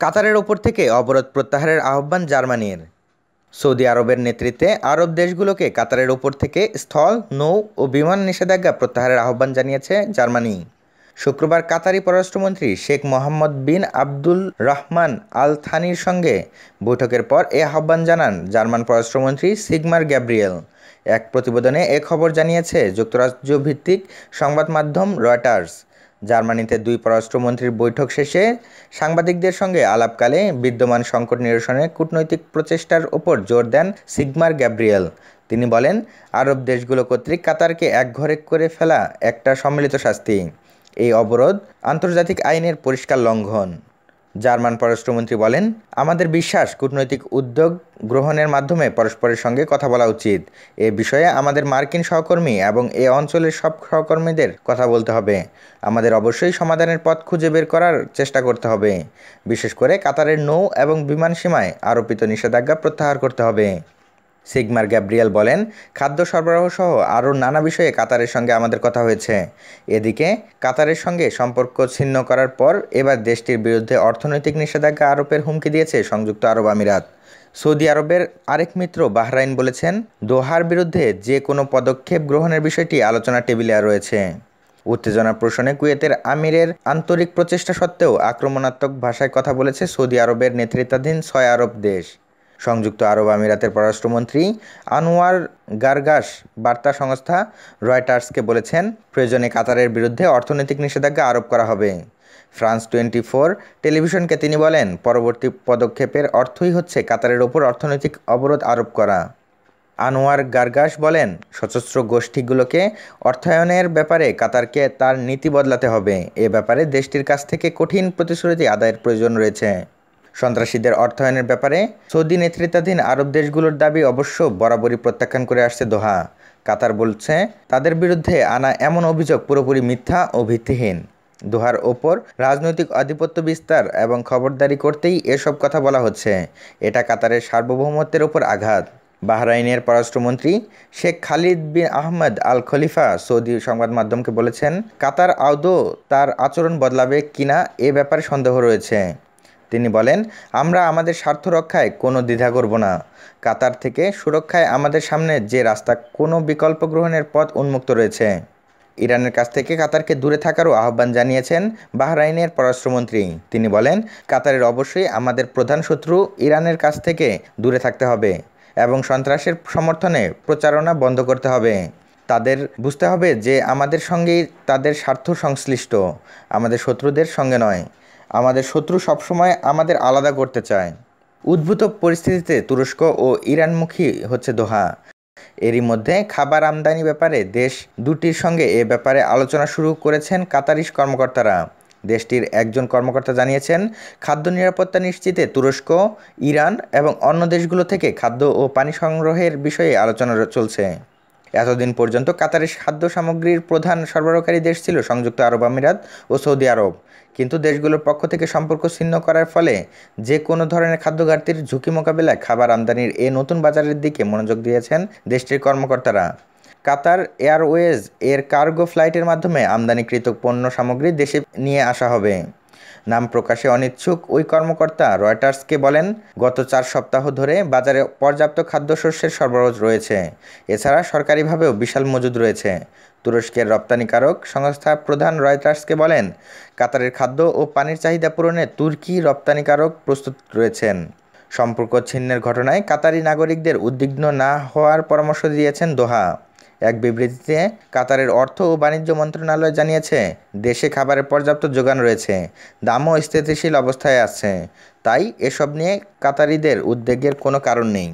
কাতারের ওপর থেকে অবরোধ প্রত্যাহারের আহ্বান জার্মানির। সৌদি আরবের নেতৃত্বে আরব দেশগুলোকে কাতারের ওপর থেকে স্থল, নৌ ও বিমান নিষেধাজ্ঞা প্রত্যাহারের আহ্বান জানিয়েছে জার্মানি। শুক্রবার কাতারি পররাষ্ট্রমন্ত্রী শেখ মোহাম্মদ বিন আব্দুল রহমান আল থানির সঙ্গে বৈঠকের পর এ আহ্বান জানান জার্মান পররাষ্ট্রমন্ত্রী সিগমার গ্যাব্রিয়েল। এক প্রতিবেদনে এ খবর জানিয়েছে যুক্তরাজ্য ভিত্তিক সংবাদ মাধ্যম রয়টার্স। জার্মানিতে দুই পররাষ্ট্রমন্ত্রীর বৈঠক শেষে সাংবাদিকদের সঙ্গে আলাপকালে বিদ্যমান সংকট নিরসনে কূটনৈতিক প্রচেষ্টার ওপর জোর দেন সিগমার গ্যাব্রিয়েল। তিনি বলেন, আরব দেশগুলো কর্তৃক কাতারকে একঘরে করে ফেলা একটা সম্মিলিত শাস্তি। এই অবরোধ আন্তর্জাতিক আইনের পরিষ্কার লঙ্ঘন। জার্মান পররাষ্ট্রমন্ত্রী বলেন, আমাদের বিশ্বাস, কূটনৈতিক উদ্যোগ গ্রহণের মাধ্যমে পরস্পরের সঙ্গে কথা বলা উচিত। এ বিষয়ে আমাদের মার্কিন সহকর্মী এবং এ অঞ্চলের সব সহকর্মীদের কথা বলতে হবে। আমাদের অবশ্যই সমাধানের পথ খুঁজে বের করার চেষ্টা করতে হবে। বিশেষ করে কাতারের নৌ এবং বিমান সীমায় আরোপিত নিষেধাজ্ঞা প্রত্যাহার করতে হবে। সিগমার গ্যাব্রিয়াল বলেন, খাদ্য সরবরাহ সহ আরও নানা বিষয়ে কাতারের সঙ্গে আমাদের কথা হয়েছে। এদিকে, কাতারের সঙ্গে সম্পর্ক ছিন্ন করার পর এবার দেশটির বিরুদ্ধে অর্থনৈতিক নিষেধাজ্ঞা আরোপের হুমকি দিয়েছে সংযুক্ত আরব আমিরাত। সৌদি আরবের আরেক মিত্র বাহরাইন বলেছেন, দোহার বিরুদ্ধে যে কোনো পদক্ষেপ গ্রহণের বিষয়টি আলোচনা টেবিলে রয়েছে। উত্তেজনা প্রশ্নে কুয়েতের আমিরের আন্তরিক প্রচেষ্টা সত্ত্বেও আক্রমণাত্মক ভাষায় কথা বলেছে সৌদি আরবের নেতৃত্বাধীন ছয় আরব দেশ। সংযুক্ত আরব আমিরাতের পররাষ্ট্রমন্ত্রী আনোয়ার গার্গাস বার্তা সংস্থা রয়টার্সকে বলেছেন, প্রয়োজনে কাতারের বিরুদ্ধে অর্থনৈতিক নিষেধাজ্ঞা আরোপ করা হবে। ফ্রান্স টোয়েন্টি ফোর টেলিভিশনকে তিনি বলেন, পরবর্তী পদক্ষেপের অর্থই হচ্ছে কাতারের ওপর অর্থনৈতিক অবরোধ আরোপ করা। আনোয়ার গার্গাস বলেন, সশস্ত্র গোষ্ঠীগুলোকে অর্থায়নের ব্যাপারে কাতারকে তার নীতি বদলাতে হবে। এ ব্যাপারে দেশটির কাছ থেকে কঠিন প্রতিশ্রুতি আদায়ের প্রয়োজন রয়েছে। সন্ত্রাসীদের অর্থায়নের ব্যাপারে সৌদি নেতৃত্বাধীন আরব দেশগুলোর দাবি অবশ্য বরাবরই প্রত্যাখ্যান করে আসছে দোহা। কাতার বলছে, তাদের বিরুদ্ধে আনা এমন অভিযোগ পুরোপুরি মিথ্যা ও ভিত্তিহীন। দোহার ওপর রাজনৈতিক আধিপত্য বিস্তার এবং খবরদারি করতেই এসব কথা বলা হচ্ছে। এটা কাতারের সার্বভৌমত্বের ওপর আঘাত। বাহরাইনের পররাষ্ট্রমন্ত্রী Sheikh Khalid bin Ahmed Al Khalifa Saudi সংবাদ মাধ্যমকে বলেছেন, কাতার আদৌ তার আচরণ বদলাবে কিনা এ ব্যাপারে সন্দেহ রয়েছে। তিনি বলেন, আমরা আমাদের স্বার্থ রক্ষায় কোনো দ্বিধা করব না। কাতার থেকে সুরক্ষায় আমাদের সামনে যে রাস্তা কোনো বিকল্প গ্রহণের পথ উন্মুক্ত রয়েছে। ইরানের কাছ থেকে কাতারকে দূরে থাকারও আহ্বান জানিয়েছেন বাহরাইনের পররাষ্ট্রমন্ত্রী। তিনি বলেন, কাতারের অবশ্যই আমাদের প্রধান শত্রু ইরানের কাছ থেকে দূরে থাকতে হবে এবং সন্ত্রাসের সমর্থনে প্রচারণা বন্ধ করতে হবে। তাদের বুঝতে হবে যে আমাদের সঙ্গেই তাদের স্বার্থ সংশ্লিষ্ট। আমাদের শত্রুদের সঙ্গে নয়। আমাদের শত্রু সবসময় আমাদের আলাদা করতে চায়। উদ্ভূত পরিস্থিতিতে তুরস্ক ও ইরানমুখী হচ্ছে দোহা। এরই মধ্যে খাবার আমদানি ব্যাপারে দেশ দুটির সঙ্গে এ ব্যাপারে আলোচনা শুরু করেছেন কাতারিশ কর্মকর্তারা। দেশটির একজন কর্মকর্তা জানিয়েছেন, খাদ্য নিরাপত্তা নিশ্চিতে তুরস্ক, ইরান এবং অন্য দেশগুলো থেকে খাদ্য ও পানি সংগ্রহের বিষয়ে আলোচনা চলছে। এতদিন পর্যন্ত কাতারের খাদ্য সামগ্রীর প্রধান সরবরাহকারী দেশ ছিল সংযুক্ত আরব আমিরাত ও সৌদি আরব। কিন্তু দেশগুলোর পক্ষ থেকে সম্পর্ক ছিন্ন করার ফলে যে কোনো ধরনের খাদ্য ঘাটতির ঝুঁকি মোকাবেলায় খাবার আমদানির এ নতুন বাজারের দিকে মনোযোগ দিয়েছেন দেশটির কর্মকর্তারা। কাতার এয়ারওয়েজ এর কার্গো ফ্লাইটের মাধ্যমে আমদানিকৃত পণ্য সামগ্রী দেশে নিয়ে আসা হবে। নাম প্রকাশে অনিচ্ছুক ওই কর্মকর্তা রয়টার্সকে বলেন, গত চার সপ্তাহ ধরে বাজারে পর্যাপ্ত খাদ্যশস্যের সরবরাহ রয়েছে। এছাড়া সরকারিভাবেও বিশাল মজুদ রয়েছে। তুরস্কের রপ্তানিকারক সংস্থা প্রধান রয়টার্সকে বলেন, কাতারের খাদ্য ও পানির চাহিদা পূরণে তুর্কি রপ্তানিকারক প্রস্তুত রয়েছেন। সম্পর্ক ছিন্নের ঘটনায় কাতারি নাগরিকদের উদ্বিগ্ন না হওয়ার পরামর্শ দিয়েছেন দোহা। এক বিবৃতিতে কাতারের অর্থ ও বাণিজ্য মন্ত্রণালয় জানিয়েছে, দেশে খাবারের পর্যাপ্ত যোগান রয়েছে, দামও স্থিতিশীল অবস্থায় আছে। তাই এসব নিয়ে কাতারিদের উদ্বেগের কোনো কারণ নেই।